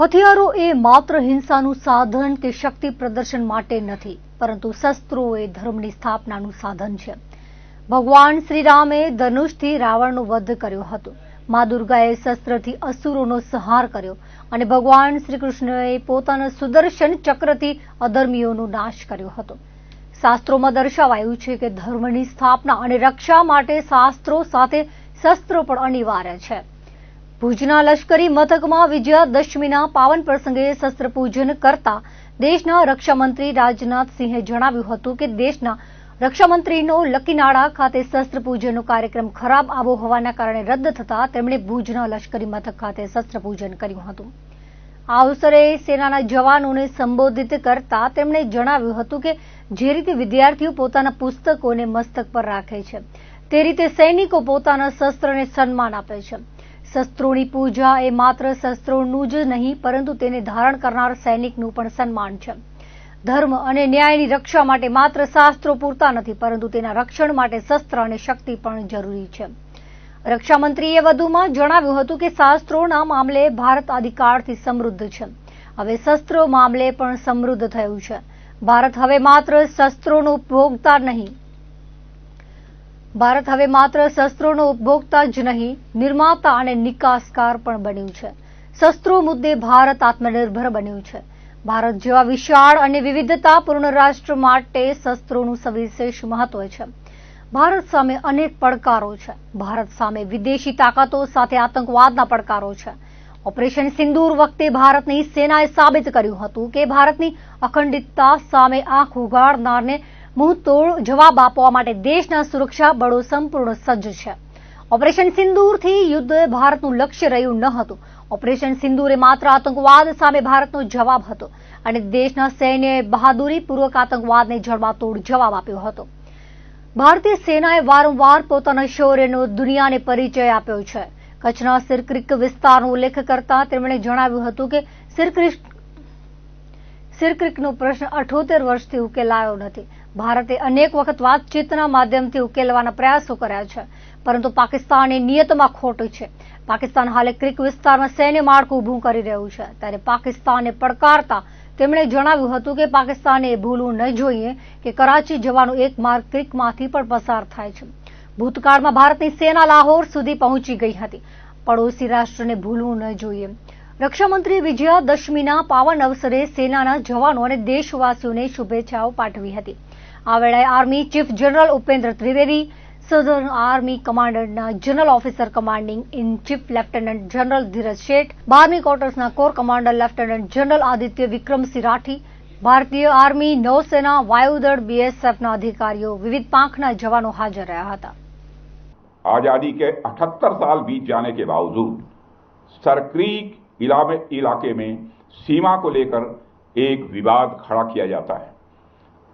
હથિયારો એ માત્ર હિંસાનું સાધન કે શક્તિ પ્રદર્શન માટે નથી, પરંતુ શસ્ત્રો એ ધર્મની સ્થાપનાનું સાધન છે. ભગવાન શ્રીરામે ધનુષથી રાવણનો વધ કર્યો હતો. મા દુર્ગાએ શસ્ત્રથી અસુરોનો સંહાર કર્યો અને ભગવાન શ્રી કૃષ્ણએ પોતાના સુદર્શન ચક્રથી અધર્મીઓનો નાશ કર્યો હતો. શાસ્ત્રોમાં દર્શાવાયું છે કે ધર્મની સ્થાપના અને રક્ષા માટે શાસ્ત્રો સાથે શસ્ત્રો પણ અનિવાર્ય છે. ભુજના લશ્કરી મથકમાં વિજયાદશમીના પાવન પ્રસંગે શસ્ત્રપૂજન કરતા દેશના રક્ષામંત્રી રાજનાથસિંહે જણાવ્યું હતું કે દેશના રક્ષામંત્રીનો લકીનાળા ખાતે શસ્ત્રપૂજનનો કાર્યક્રમ ખરાબ આબોહવાના કારણે રદ થતા તેમણે ભુજના લશ્કરી મથક ખાતે શસ્ત્રપૂજન કર્યું હતું. આ અવસરે સેનાના જવાનોને સંબોધિત કરતા તેમણે જણાવ્યું હતું કે જે રીતે વિદ્યાર્થીઓ પોતાના પુસ્તકોને મસ્તક પર રાખે છે, તે રીતે સૈનિકો પોતાના શસ્ત્રને સન્માન આપે છે. શસ્ત્રોની પૂજા એ માત્ર શસ્ત્રોનું જ નહીં, પરંતુ તેને ધારણ કરનાર સૈનિકનું પણ સન્માન છે. ધર્મ અને ન્યાયની રક્ષા માટે માત્ર શાસ્ત્રો પૂરતા નથી, પરંતુ તેના રક્ષણ માટે શસ્ત્ર અને શક્તિ પણ જરૂરી છે. રક્ષામંત્રીએ વધુમાં જણાવ્યું હતું કે શાસ્ત્રોના મામલે ભારત આદિકાળથી સમૃદ્ધ છે. હવે શસ્ત્રો મામલે પણ સમૃદ્ધ થયું છે. ભારત હવે માત્ર શસ્ત્રોનો ઉપભોગતા નહીં ભારત હવે માત્ર શસ્ત્રોનો ઉપભોક્તા જ નહીં, નિર્માતા અને નિકાસકાર પણ બન્યું છે. શસ્ત્રો મુદ્દે ભારત આત્મનિર્ભર બન્યું છે. ભારત જેવા વિશાળ અને વિવિધતાપૂર્ણ રાષ્ટ્ર માટે શસ્ત્રોનું સવિશેષ મહત્વ છે. ભારત સામે અનેક પડકારો છે. ભારત સામે વિદેશી તાકાતો સાથે આતંકવાદના પડકારો છે. ઓપરેશન સિંદૂર વખતે ભારતની સેનાએ સાબિત કર્યું હતું કે ભારતની અખંડિતતા સામે આંખ ઉગાડનારને મુંહતોડ જવાબ આપવા માટે દેશના સુરક્ષા બળો સંપૂર્ણ સજ્જ છે. ઓપરેશન સિંદૂરથી યુદ્ધ ભારતનું લક્ષ્ય રહ્યું ન હતું. ઓપરેશન સિંદૂર એ માત્ર આતંકવાદ સામે ભારતનો જવાબ હતો અને દેશના સૈન્યએ બહાદુરીપૂર્વક આતંકવાદને જડબાતોડ જવાબ આપ્યો હતો. ભારતીય સેનાએ વારંવાર પોતાના શૌર્યનો દુનિયાને પરિચય આપ્યો છે. કચ્છના સિરક્રિક વિસ્તારનો ઉલ્લેખ કરતા તેમણે જણાવ્યું હતું કે સિરક્રિક સિરક્રિકનો પ્રશ્ન અઠોતેર વર્ષથી ઉકેલાયો નથી. ભારતે અનેક વખત વાતચીતના માધ્યમથી ઉકેલવાના પ્રયાસો કર્યા છે, પરંતુ પાકિસ્તાનની નિયતમાં ખોટું છે. પાકિસ્તાન હાલે ક્રિક વિસ્તારમાં સૈન્ય માળખું ઊભું કરી રહ્યું છે. ત્યારે પાકિસ્તાનને પડકારતા તેમણે જણાવ્યું હતું કે પાકિસ્તાને એ ભૂલવું ન જોઈએ કે કરાચી જવાનો એક માર્ગ ક્રિકમાંથી પણ પસાર થાય છે. ભૂતકાળમાં ભારતની સેના લાહોર સુધી પહોંચી ગઈ હતી. પડોશી રાષ્ટ્રને ભૂલવું ન જોઈએ. રક્ષામંત્રી વિજયાદશમીના પાવન અવસરે સેનાના જવાનો અને દેશવાસીઓને શુભેચ્છાઓ પાઠવી હતી આ વેળાએ army chief general Upendra Trivedi southern army કમાન્ડરના general officer commanding in chief lieutenant general Dhiraj Seth બાર્મી ક્વાર્ટર્સના corps commander lieutenant general Aditya Vikramsingh Rathee ભારતીય આર્મી નૌસેના વાયુદળ બીએસએફના અધિકારીઓ વિવિધ પાંખના જવાનો હાજર રહ્યા હતા आजादी के 78 साल बीत जाने के बावजूद सरक्रीक इलामे इलाके में सीमा को लेकर एक विवाद खड़ा किया जाता है।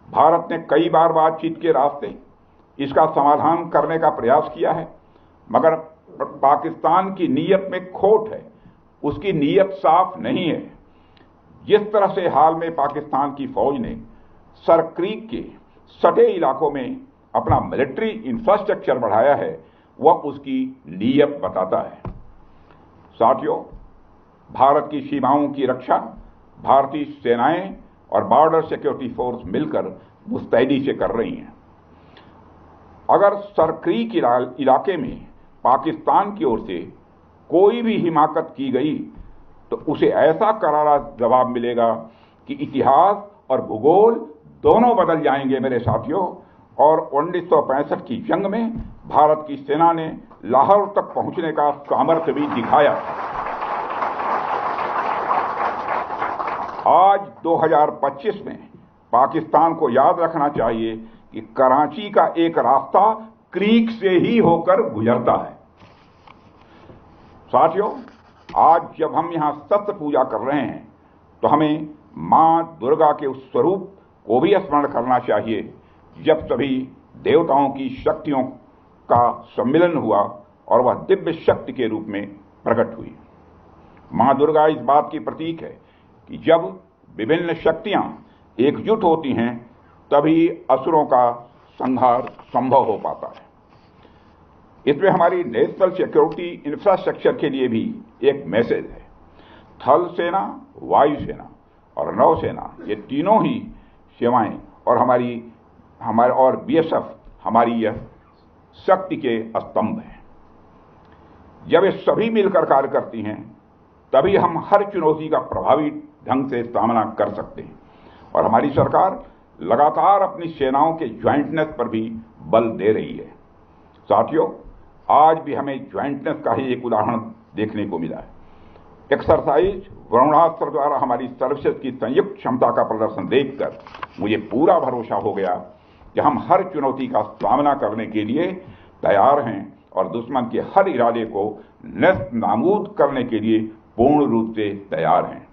भारत ने कई बार बातचीत के रास्ते इसका समाधान करने का प्रयास किया है, मगर पाकिस्तान की नीयत में खोट है, उसकी नीयत साफ़ नहीं है। जिस तरह से हाल में पाकिस्तान की फौज ने सरक्रीक के सटे इलाकों में अपना मिलिट्री इंफ्रास्ट्रक्चर बढ़ाया है, वह उसकी नीयत बताता है। साथियों भारत की सीमाओं की रक्षा, भारतीय सेनाएँ और बॉर्डर सिक्योरिटी फोर्स मिलकर मुस्तैदी से कर रही हैं। अगर सरक्रीक इलाके में पाकिस्तान की ओर से कोई भी हिमाकत की गई तो उसे ऐसा करारा जवाब मिलेगा कि इतिहास और भूगोल दोनों बदल जाएँगे मेरे साथियों, और उन्नीस सौ पैंसठ की जंग में भारत की सेना ने लाहौर तक पहुँचने का सामर्थ्य भी दिखाया। आज 2025 में पाकिस्तान को याद रखना चाहिए कि कराची का एक रास्ता क्रीक से ही होकर गुजरता है। साथियों, आज जब हम यहाँ सत्य पूजा कर रहे हैं तो हमें माँ दुर्गा के उस स्वरूप को भी स्मरण करना चाहिए, जब सभी देवताओं की शक्तियों का सम्मिलन हुआ और वह दिव्य शक्ति के रूप में प्रकट हुई। माँ दुर्गा इस बात की प्रतीक है कि जब विभिन्न शक्तियाँ एकजुट होती हैं, तभी असुरों का संहार संभव हो पाता है। इसमें हमारी नेशनल सिक्योरिटी इंफ्रास्ट्रक्चर के लिए भी एक मैसेज है। थल सेना वायुसेना और नौसेना ये तीनों ही सेवाएँ और हमारी, हमारे और बीएसएफ हमारी यह शक्ति के स्तंभ हैं। जब ये सभी मिलकर कार्य करती हैं, तभी हम हर चुनौती का प्रभावी ढंग से सामना कर सकते हैं। और हमारी सरकार लगातार अपनी सेनाओं के ज्वाइंटनेस पर भी बल दे रही है। साथियों, आज भी हमें ज्वाइंटनेस का ही एक उदाहरण देखने को मिला है। एक्सरसाइज वरुणास्त्र द्वारा हमारी सर्विसेज़ की संयुक्त क्षमता का प्रदर्शन देखकर मुझे पूरा भरोसा हो गया कि हम हर चुनौती का सामना करने के लिए तैयार हैं और दुश्मन के हर इरादे को नस्त नामूद करने के लिए पूर्ण रूप से तैयार हैं।